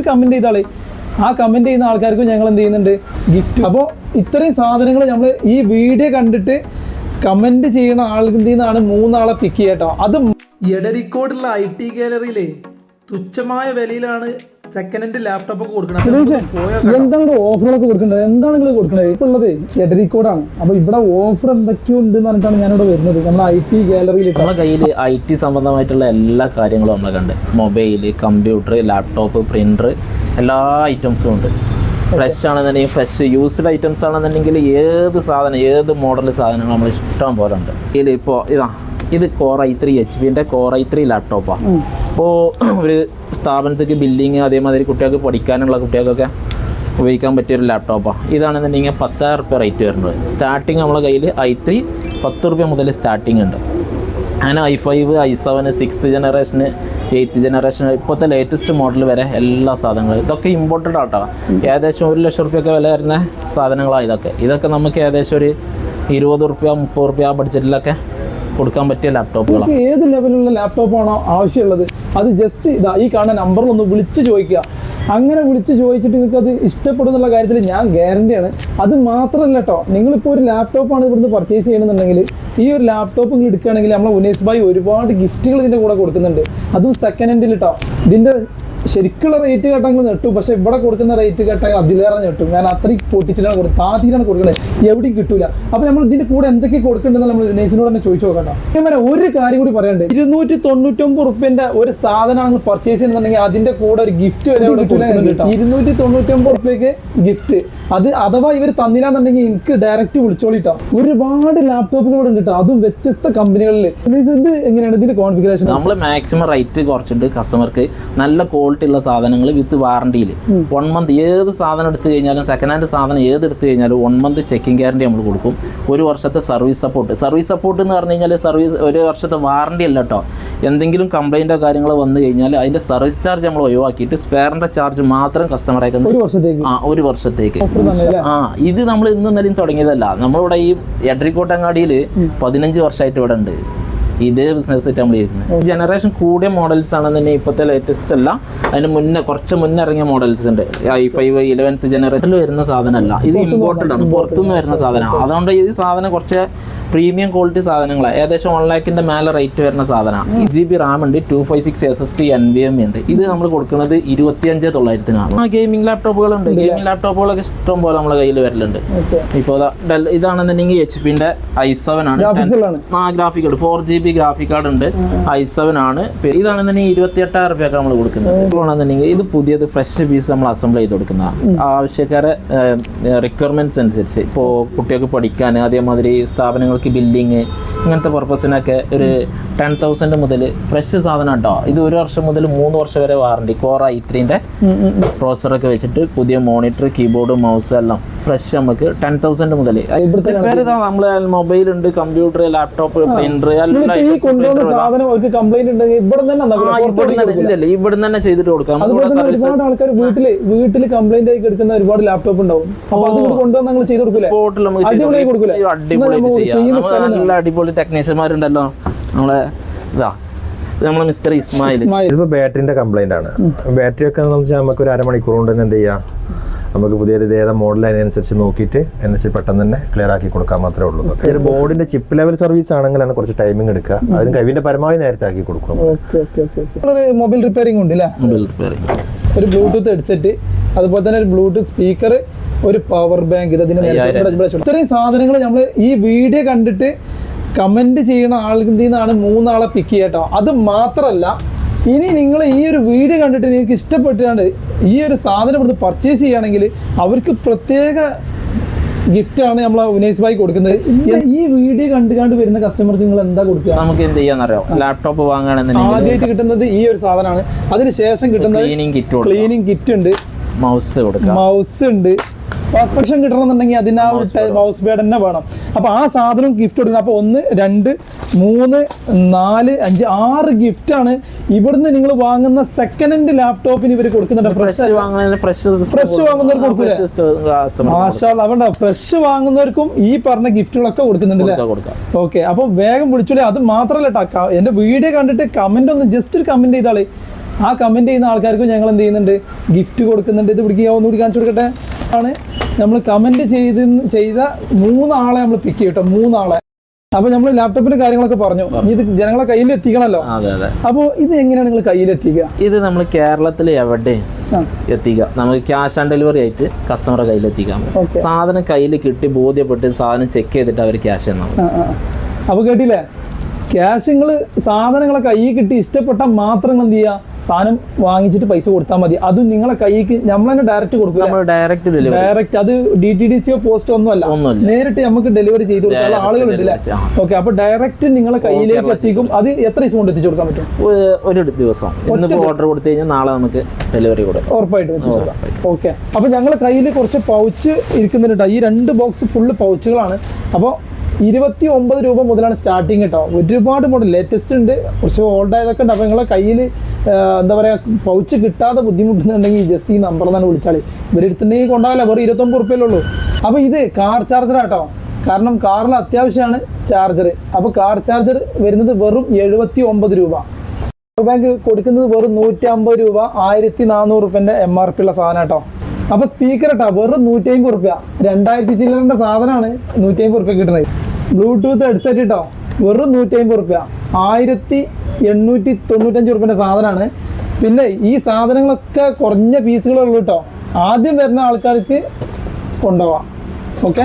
ഒരു കമന്റ് ചെയ്താളെ ആ കമന്റ് ചെയ്യുന്ന ആൾക്കാർക്ക് ഞങ്ങൾ എന്ത് ചെയ്യുന്നുണ്ട്? ഗിഫ്റ്റ് അപ്പോൾ ഇത്രയും സാധനങ്ങൾ നമ്മൾ ഈ വീഡിയോ കണ്ടിട്ട് കമന്റ് ചെയ്യുന്ന ആളിൽ നിന്നാണ് മൂന്നാളെ പിക്ക് ചെയ്യാട്ടോ അത് എടരിക്കോടുള്ള ഐ ടി ഗാലറിയിലെ തുച്ഛമായ വിലയിലാണ് സെക്കൻഡ് ഹാൻഡ് ലാപ്ടോപ്പ് കൊടുക്കുന്നത് എന്താണ് ഓഫറുകളൊക്കെ കൊടുക്കുന്നത് എന്താണ് നിങ്ങൾ കൊടുക്കുന്നത് ഇപ്പൊ ഉള്ളത് എടരിക്കോടാണ് അപ്പൊ ഇവിടെ ഓഫർ എന്തൊക്കെയോ ഉണ്ട് എന്ന് പറഞ്ഞിട്ടാണ് ഞാനിവിടെ വരുന്നത്. നമ്മുടെ ഐ ടി ഗാലറിയിൽ നമ്മുടെ കയ്യിൽ ഐ ടി സംബന്ധമായിട്ടുള്ള എല്ലാ കാര്യങ്ങളും നമ്മളെ കണ്ട്. മൊബൈൽ കമ്പ്യൂട്ടർ ലാപ്ടോപ്പ് പ്രിന്റർ എല്ലാ ഐറ്റംസും ഉണ്ട്. ഫ്രഷ് ആണെന്നുണ്ടെങ്കിൽ ഫ്രഷ് യൂസ്ഡ് ഐറ്റംസ് ആണെന്നുണ്ടെങ്കിൽ ഏത് സാധനം ഏത് മോഡൽ സാധനങ്ങൾ നമ്മൾ ഇഷ്ടം പോലെ ഉണ്ട്. ഇതിൽ ഇപ്പോൾ ഇതാ ഇത് കോർ ഐ ത്രീ എച്ച് പിന്റെ കോർ ഐ ത്രീ ലാപ്ടോപ്പാണ് ഇപ്പോൾ ഒരു സ്ഥാപനത്തേക്ക് ബില്ലിങ് അതേമാതിരി കുട്ടികൾക്ക് പഠിക്കാനുള്ള കുട്ടികൾക്കൊക്കെ ഉപയോഗിക്കാൻ പറ്റിയ ഒരു ലാപ്ടോപ്പാണ് ഇതാണെന്നുണ്ടെങ്കിൽ പത്തായിരം റുപ്യ റേറ്റ് വരുന്നത്. സ്റ്റാർട്ടിങ് നമ്മളെ കയ്യിൽ ഐ ത്രീ പത്ത് റുപ്യ മുതൽ സ്റ്റാർട്ടിങ് ഉണ്ട്. അങ്ങനെ I five I seven sixth generation eighth generation ഇപ്പോഴത്തെ ലേറ്റസ്റ്റ് മോഡൽ വരെ എല്ലാ സാധനങ്ങളും. ഇതൊക്കെ ഇമ്പോർട്ടഡ് ആട്ടോ. ഏകദേശം ഒരു ലക്ഷം റുപ്യൊക്കെ വില വരുന്ന സാധനങ്ങളാണ് ഇതൊക്കെ. ഇതൊക്കെ നമുക്ക് ഏകദേശം ഒരു ഇരുപത് റുപ്യ മുപ്പത് റുപ്യ ആ ബഡ്ജറ്റിലൊക്കെ കൊടുക്കാൻ പറ്റിയ ലാപ്ടോപ്പുകളാണ് നിങ്ങൾക്ക് ഏത് ലെവലിലുള്ള ലാപ്ടോപ്പാണോ ആവശ്യമുള്ളത് അത് ജസ്റ്റ് ഇതാ ഈ കാണുന്ന നമ്പറിൽ ഒന്ന് വിളിച്ച് ചോദിക്കുക. അങ്ങനെ വിളിച്ച് ചോദിച്ചിട്ട് നിങ്ങൾക്ക് അത് ഇഷ്ടപ്പെടുന്നുള്ള കാര്യത്തിൽ ഞാൻ ഗ്യാരണ്ടിയാണ് അത് മാത്രമല്ല കേട്ടോ നിങ്ങളിപ്പോൾ ഒരു ലാപ്ടോപ്പാണ് ഇവിടുന്ന് പർച്ചേസ് ചെയ്യണമെന്നുണ്ടെങ്കിൽ ഈ ഒരു ലാപ്ടോപ്പ് നിങ്ങൾ എടുക്കുകയാണെങ്കിൽ നമ്മൾ ഉനേസ് ഭായി ഒരുപാട് ഗിഫ്റ്റുകൾ ഇതിന്റെ കൂടെ കൊടുക്കുന്നുണ്ട്. അതും സെക്കൻഡ് ഹാൻഡിൽ കേട്ടോ ഇതിന്റെ ശരിക്കുള്ള റേറ്റ് കേട്ടെങ്കിൽ നെട്ടും പക്ഷെ ഇവിടെ കൊടുക്കുന്ന റേറ്റ് കേട്ടാൽ അതിലേറെ നെട്ടും ഞാൻ അത്രയും പൊട്ടിച്ചിട്ടാണ് കൊടുക്കുന്നത് താതിരാണ് കൊടുക്കുന്നത് എവിടെയും കിട്ടൂല. അപ്പൊ നമ്മൾ ഇതിന്റെ കൂടെ എന്തൊക്കെ കൊടുക്കേണ്ടതെന്ന് നമ്മൾ നേഴ്സിനോട് തന്നെ ചോദിച്ചു നോക്കട്ടോ. ഇങ്ങനെ ഒരു കാര്യം കൂടി പറയണ്ട് ഇരുന്നൂറ്റി തൊണ്ണൂറ്റൊമ്പത് റുപ്യന്റെ ഒരു സാധനം നിങ്ങൾ പർച്ചേസ് ചെയ്യുന്നുണ്ടെങ്കിൽ അതിന്റെ കൂടെ ഒരു ഗിഫ്റ്റ് വരെ. ഇരുന്നൂറ്റി തൊണ്ണൂറ്റൊമ്പത് റുപ്യക്ക് ഗിഫ്റ്റ് അത് അഥവാ ഇവർ തന്നില്ലാന്നുണ്ടെങ്കിൽ എനിക്ക് ഡയറക്റ്റ് വിളിച്ചോളിട്ടോ ഒരുപാട് ലാപ്ടോപ്പുകൾ ഉണ്ട് കേട്ടോ അതും വ്യത്യസ്ത കമ്പനികളിൽ ഇത് എങ്ങനെയാണ് ഇതിന്റെ കോൺഫിഗറേഷൻ നമ്മൾ മാക്സിമം റേറ്റ് കുറച്ചിട്ട് കസ്റ്റമർക്ക് നല്ല ക്വാളിറ്റി ഉള്ള സാധനങ്ങൾ വിത്ത് വാറണ്ടിയിൽ വൺ മന്ത് ഏത് സാധനം എടുത്തു കഴിഞ്ഞാലും സെക്കൻഡ് ഹാൻഡ് സാധനം ഏത് എടുത്തു കഴിഞ്ഞാലും വൺ മന്ത് ചെക്കിംഗ് ഗ്യാരണ്ടി നമ്മൾ കൊടുക്കും. ഒരു വർഷത്തെ സർവീസ് സപ്പോർട്ട് സർവീസ് സപ്പോർട്ട് എന്ന് പറഞ്ഞു കഴിഞ്ഞാൽ സർവീസ് ഒരു വർഷത്തെ വാറണ്ടി അല്ല കേട്ടോ എന്തെങ്കിലും കംപ്ലൈന്റോ കാര്യങ്ങളോ വന്നു കഴിഞ്ഞാൽ അതിന്റെ സർവീസ് ചാർജ് നമ്മൾ ഒഴിവാക്കിയിട്ട് സ്പെയറിന്റെ ചാർജ് മാത്രം കസ്റ്റമറേക്ക് ഒരു വർഷത്തേക്ക്? ആ ഒരു വർഷത്തേക്ക്. ആ ഇത് നമ്മൾ ഇന്നും നിലയും തുടങ്ങിയതല്ല. നമ്മളിവിടെ ഈ എഡ്രിക്കോട്ടങ്ങാടിയിൽ പതിനഞ്ച് വർഷമായിട്ട് ഇവിടെ ഉണ്ട്. ഇതേ ബിസിനസ് ആയിട്ട് നമ്മൾ ചെയ്യുന്നത് ജനറേഷൻ കൂടിയ മോഡൽസ് ആണെന്നുണ്ടെങ്കിൽ ഇപ്പോഴത്തെ ലേറ്റസ്റ്റ് അല്ല. അതിന് മുന്നേ കുറച്ച് മുന്നേ ഇറങ്ങിയ മോഡൽസ് ഉണ്ട്. ഐ ഫൈവ് ഇലവൻത്ത് ജനറേഷനിൽ വരുന്ന സാധനമല്ല. ഇത് ഇമ്പോർട്ടന്റ് ആണ്. പുറത്തുനിന്ന് വരുന്ന സാധനമാണ്. അതുകൊണ്ട് ഈ സാധനം കുറച്ച് പ്രീമിയം ക്വാളിറ്റി സാധനങ്ങളാണ് ഏകദേശം വൺ ലാക്കിന്റെ മേലെ റേറ്റ് വരുന്ന സാധനമാണ് ഈ ജി ബി റാം ഉണ്ട് two five six S S T N V M ഉണ്ട്. ഇത് നമ്മൾ കൊടുക്കുന്നത് ഇരുപത്തിയഞ്ച് തൊള്ളായിരത്തിനാണ്. ആ ഗെയിമിംഗ് ലാപ്ടോപ്പുകളുണ്ട് ഗെയിമിംഗ് ലാപ്ടോപ്പുകളൊക്കെ ഇഷ്ടം പോലെ നമ്മളെ കയ്യിൽ വരലുണ്ട്. ഇപ്പോൾ ഇതാണെന്നുണ്ടെങ്കിൽ എച്ച് പിന്റെ ഐ സെവൻ ആണ്. ആ graphic card four G B graphic card ഉണ്ട്. ഐ സെവൻ ആണ്. ഇതാണെന്നുണ്ടെങ്കിൽ ഇരുപത്തി എട്ടായിരം റുപ്യൊക്കെ നമ്മൾ കൊടുക്കുന്നത്. ഇപ്പോഴാണെന്നുണ്ടെങ്കിൽ ഇത് പുതിയത് ഫ്രഷ് പീസ് നമ്മൾ അസംബിൾ ചെയ്ത് കൊടുക്കുന്നതാണ് ആവശ്യക്കാരെ റിക്വയർമെന്റ്സ് അനുസരിച്ച്. ഇപ്പോൾ കുട്ടികൾക്ക് പഠിക്കാൻ അതേമാതിരി സ്ഥാപനങ്ങൾക്ക് ബില്ലിങ് ഇങ്ങനത്തെ പർപ്പസിനൊക്കെ ഒരു ടെൻ തൗസൻഡ് മുതൽ ഫ്രഷ് സാധനം കേട്ടോ ഇത് ഒരു വർഷം മുതൽ മൂന്ന് വർഷം വരെ വാറണ്ടി കോറ ഐ ത്രീന്റെ പ്രോസറൊക്കെ വെച്ചിട്ട് പുതിയ മോണിറ്റർ കീബോർഡ് മൗസ് എല്ലാം ഫ്രഷ് നമുക്ക് ടെൻ തൗസൻഡ് മുതൽ നമ്മൾ മൊബൈൽ ഉണ്ട് കമ്പ്യൂട്ടർ ലാപ്ടോപ്പ് പ്രിന്റർ ഇവിടെ തന്നെ ചെയ്തിട്ട് കൊടുക്കാം. ഒരുപാട് ആൾക്കാർ വീട്ടിൽ വീട്ടിൽ കംപ്ലൈന്റ് ആയി എടുക്കുന്ന ഒരുപാട് ലാപ്ടോപ്പ് ഉണ്ടാവും. അപ്പൊ അത് കൂടി കൊണ്ടുവന്ന് നിങ്ങൾ ചെയ്ത് കൊടുക്കൂലേ? അടിപൊളി നമുക്ക് അടിപൊളി ടെക്നീഷ്യന്മാരുണ്ടല്ലോ നമ്മളെ ഇതാ നമ്മളെ മിസ്റ്റർ ഇസ്മായിൽ. ഇതിപ്പോ ബാറ്ററിന്റെ കംപ്ലൈന്റ് ആണ്. ബാറ്ററി ഒക്കെ എന്ന് വെച്ചാൽ നമുക്ക് ഒരു അരമണിക്കൂർ കൊണ്ട് തന്നെ എന്ത് ചെയ്യാം? നമുക്ക് പുതിയ ഇത് ഏതാ മോഡൽ അതിനനുസരിച്ച് നോക്കിയിട്ട് അതിനനുസരിച്ച് പെട്ടെന്ന് തന്നെ ക്ലിയർ ആക്കി കൊടുക്കാൻ മാത്രമേ ഉള്ളൂ ഒരു ബോർഡിന്റെ ചിപ്പ് ലെവൽ സർവീസ് ആണെങ്കിലാണ് കുറച്ച് ടൈമിംഗ് എടുക്കുക. അതിന് കഴിവിന്റെ പരമാവധി നേരത്തെ ആക്കി കൊടുക്കും ഓക്കെ ഓക്കെ ഓക്കെ നിങ്ങളൊരു മൊബൈൽ റിപ്പയറിംഗ് ഉണ്ട് മൊബൈൽ റിപ്പയറിംഗ് ഒരു ബ്ലൂടൂത്ത് ഹെഡ്സെറ്റ് അതുപോലെ തന്നെ ഒരു ബ്ലൂടൂത്ത് സ്പീക്കർ ഒരു പവർ ബാങ്ക് ഇത് അതിന് മേലെ ഇവിടെ- ഇവിടെ വെച്ചു. ഇത്രയും സാധനങ്ങൾ നമ്മൾ ഈ വീഡിയോ കണ്ടിട്ട് കമന്റ് ചെയ്യുന്ന ആളിൽ നിന്നാണ് മൂന്നാളെ പിക്ക് ചെയ്യട്ടോ അത് മാത്രമല്ല ഇനി നിങ്ങൾ ഈ ഒരു വീഡിയോ കണ്ടിട്ട് നിങ്ങൾക്ക് ഇഷ്ടപ്പെട്ടാണ്ട് ഈ ഒരു സാധനം ഇവിടുന്ന് പർച്ചേസ് ചെയ്യുകയാണെങ്കിൽ അവർക്ക് പ്രത്യേക ഗിഫ്റ്റ് ആണ് നമ്മൾ ഉനൈസ് ബായി കൊടുക്കുന്നത്. ഈ വീഡിയോ കണ്ടു കണ്ട് വരുന്ന കസ്റ്റമർക്ക് നിങ്ങൾ എന്താ കൊടുക്കുക? നമുക്ക് എന്ത് ചെയ്യാന്നറിയോ? ലാപ്ടോപ്പ് വാങ്ങുകയാണെന്നുണ്ടെങ്കിൽ ആദ്യമായിട്ട് കിട്ടുന്നത് ഈ ഒരു സാധനമാണ്. അതിന് ശേഷം കിട്ടുന്നത് ക്ലീനിങ് കിറ്റ് ക്ലീനിങ് കിറ്റ് ഉണ്ട്. മൗസ് കൊടുക്കാം മൗസ് ഉണ്ട്. പെർഫെക്ഷൻ കിട്ടണമെന്നുണ്ടെങ്കിൽ അതിന് ആ മൗസ് പാഡ് തന്നെ വേണം. അപ്പൊ ആ സാധനം ഗിഫ്റ്റ് കൊടുക്കണം. അപ്പൊ ഒന്ന് രണ്ട് മൂന്ന് നാല് അഞ്ച് ആറ് ഗിഫ്റ്റ് ആണ്. ഇവിടുന്ന് നിങ്ങൾ വാങ്ങുന്ന സെക്കൻഡ് ഹാൻഡ് ലാപ്ടോപ്പിന് ഇവർ കൊടുക്കുന്നുണ്ട്. ഫ്രഷ് ഫ്രഷ് വാങ്ങുന്നവർക്ക് മാഷാ ഫ്രഷ് വാങ്ങുന്നവർക്കും ഈ പറഞ്ഞ ഗിഫ്റ്റുകളൊക്കെ കൊടുക്കുന്നുണ്ട് ഓക്കെ അപ്പൊ വേഗം വിളിച്ചോളി. അത് മാത്രമല്ല ടാ എന്റെ വീഡിയോ കണ്ടിട്ട് കമന്റ് ഒന്ന് ജസ്റ്റ് ഒരു കമന്റ് ചെയ്താളെ. ആ കമന്റ് ചെയ്യുന്ന ആൾക്കാർക്ക് ഞങ്ങൾ എന്ത് ചെയ്യുന്നുണ്ട്? ഗിഫ്റ്റ് കൊടുക്കുന്നുണ്ട്. ഇത് പിടിക്കുക ഒന്നുകൂടി കാണിച്ചു കൊടുക്കട്ടെ? ആണ്. നമ്മൾ കമന്റ് ചെയ്ത് ചെയ്ത മൂന്നാളെ നമ്മൾ പിക്ക് ചെയ്യും കേട്ടോ മൂന്നാളെ. അപ്പൊ നമ്മൾ ലാപ്ടോപ്പിന്റെ കാര്യങ്ങളൊക്കെ പറഞ്ഞു. ഇത് ജനങ്ങളെ കയ്യിൽ എത്തിക്കണല്ലോ അതെ അതെ. അപ്പോൾ ഇത് എങ്ങനെയാണ് നിങ്ങൾ കയ്യിൽ എത്തിക്കുക ഇത് നമ്മൾ കേരളത്തിൽ എവിടെ എത്തിക്കുക നമുക്ക് ക്യാഷ് ഓൺ ഡെലിവറി ആയിട്ട് കസ്റ്റമറെ കയ്യിൽ എത്തിക്കാം സാധനം കയ്യിൽ കിട്ടി ബോധ്യപ്പെട്ട് സാധനം ചെക്ക് ചെയ്തിട്ട് അവർ ക്യാഷ് തന്നാൽ മതി. ആ, ആ. അപ്പൊ കേട്ടില്ലേ? ക്യാഷ് നിങ്ങൾ സാധനങ്ങളെ കയ്യിൽ കിട്ടി ഇഷ്ടപ്പെട്ട മാത്രം എന്ത് ചെയ്യുക സാധനം വാങ്ങിച്ചിട്ട് പൈസ കൊടുത്താൽ മതി. അത് നിങ്ങളെ കൈക്ക് നമ്മൾ തന്നെ ഡയറക്റ്റ് കൊടുക്കുക നമ്മൾ ഡയറക്റ്റ് ഡയറക്റ്റ് അത് ഡി ടി ഡി സിയോ പോസ്റ്റോ ഒന്നുമല്ല. നേരിട്ട് നമുക്ക് ഡെലിവറി ചെയ്ത് കൊടുക്കാനുള്ള Direct ആളുകളുണ്ടല്ലേ ഓക്കെ അപ്പൊ ഡയറക്റ്റ് നിങ്ങളെ കയ്യിലേക്ക് എത്തിക്കും. അത് എത്ര ദിവസം കൊണ്ട് എത്തിച്ചു കൊടുക്കാൻ പറ്റും? ഒരു ദിവസം. ഓർഡർ കൊടുത്തു കഴിഞ്ഞാൽ നാളെ നമുക്ക് ഡെലിവറി കൊടുക്കും. ഉറപ്പായിട്ടും കൊടുക്കാം. ഓക്കെ അപ്പൊ ഞങ്ങളെ കയ്യിൽ കുറച്ച് പൗച്ച് ഇരിക്കുന്നുണ്ട് ഈ രണ്ട് ബോക്സ് ഫുള്ള് പൗച്ചുകളാണ്. അപ്പോൾ ഇരുപത്തി ഒമ്പത് രൂപ മുതലാണ് സ്റ്റാർട്ടിങ് കേട്ടോ ഒരുപാട് മോഡൽ ലേറ്റസ്റ്റ് ഉണ്ട്. കുറച്ച് ഓൾഡ് ആയതൊക്കെ ഉണ്ട്. അപ്പോൾ നിങ്ങളെ കയ്യിൽ എന്താ പറയുക പൗച്ച് കിട്ടാതെ ബുദ്ധിമുട്ടുന്നുണ്ടെങ്കിൽ ജസ്റ്റ് ഈ നമ്പർ തന്നെ വിളിച്ചാൽ ഇവരെടുത്തുണ്ടെങ്കിൽ കൊണ്ടാവില്ല. വെറും ഇരുപത്തൊമ്പത് റുപ്യല്ലേ ഉള്ളൂ. അപ്പോൾ ഇത് കാർ ചാർജർ ആട്ടോ. കാരണം കാറിൽ അത്യാവശ്യമാണ് ചാർജർ അപ്പോൾ കാർ ചാർജർ വരുന്നത് വെറും എഴുപത്തി ഒമ്പത് രൂപ. പവർ ബാങ്ക് കൊടുക്കുന്നത് വെറും നൂറ്റി അമ്പത് രൂപ. ആയിരത്തി നാനൂറ് റുപ്യന്റെ എം ആർ പി ഉള്ള സാധനം കേട്ടോ അപ്പോൾ സ്പീക്കർ കേട്ടോ വെറും നൂറ്റി അമ്പത് റുപ്യ. രണ്ടായിരത്തി ചില്ലറിന്റെ സാധനമാണ് നൂറ്റി അമ്പത് റുപ്യ കിട്ടുന്നത്. ബ്ലൂടൂത്ത് ഹെഡ്സെറ്റ് കേട്ടോ വെറും നൂറ്റി അമ്പത് റുപ്യ. ആയിരത്തി എണ്ണൂറ്റി തൊണ്ണൂറ്റഞ്ച് റുപ്യന്റെ സാധനമാണ് പിന്നെ ഈ സാധനങ്ങളൊക്കെ കുറഞ്ഞ പീസുകളുള്ളൂ കേട്ടോ ആദ്യം വരുന്ന ആൾക്കാർക്ക് കൊണ്ടുപോവാം. ഓക്കെ